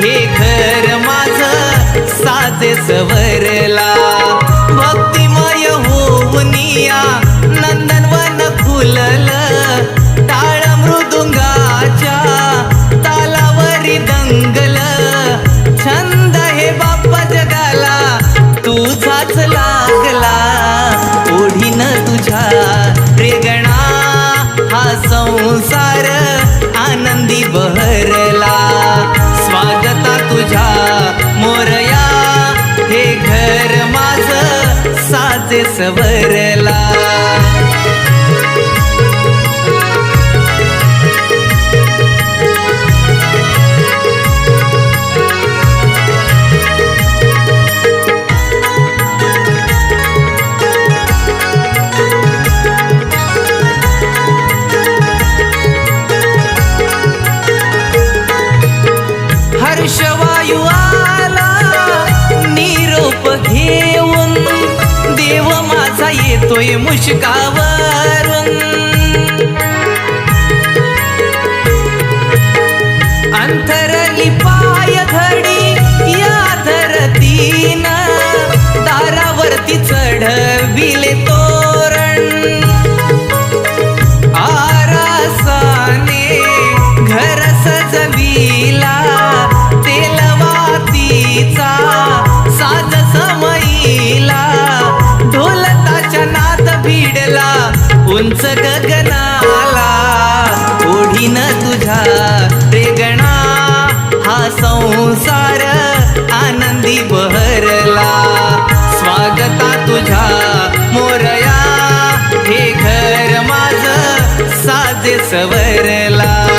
हे घर माझ साजे सवरला. भक्तिमय होऊनिया नंदनवन फुलल. टाळ मृदुंगाच्या तालावरी दंगल. छंद हे बाप्पा जगाला तुझाच लागला. ओढीन तुझ्या रेगणा हा संसार आनंदी बहर माझ्या मोरया हे घर माझ साजे सवर येतोय मुशकावरून. अंतरली पाय घडी गगनाला ओढीन तुझ्या रेगणा. हा संसार आनंदी बहरला. स्वागता तुझ्या मोरया. हे घर माझ साजे सवरला.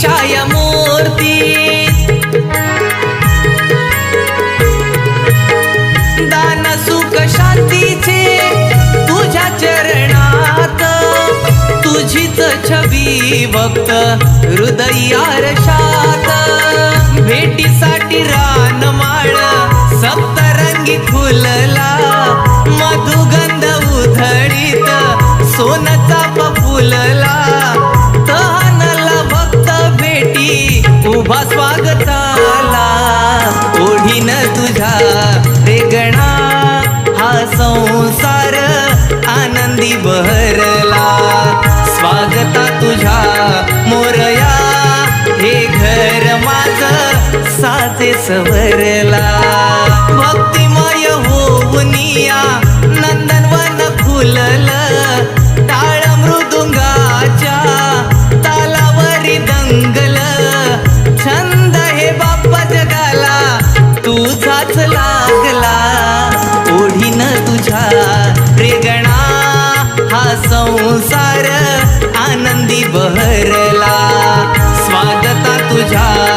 माती छाया मूर्ती दान सुख शांतीचे तुझ्या चरणात तुझीच छवी भक्त हृदयारशात. भेटीसाठी रानमाळ आनंदी बहरला स्वागता तुझ्या मोरया. हे घर माझ साचे सवरला भक्तिमय होऊनिया संसार आनंदी बहरला. स्वागता तुझा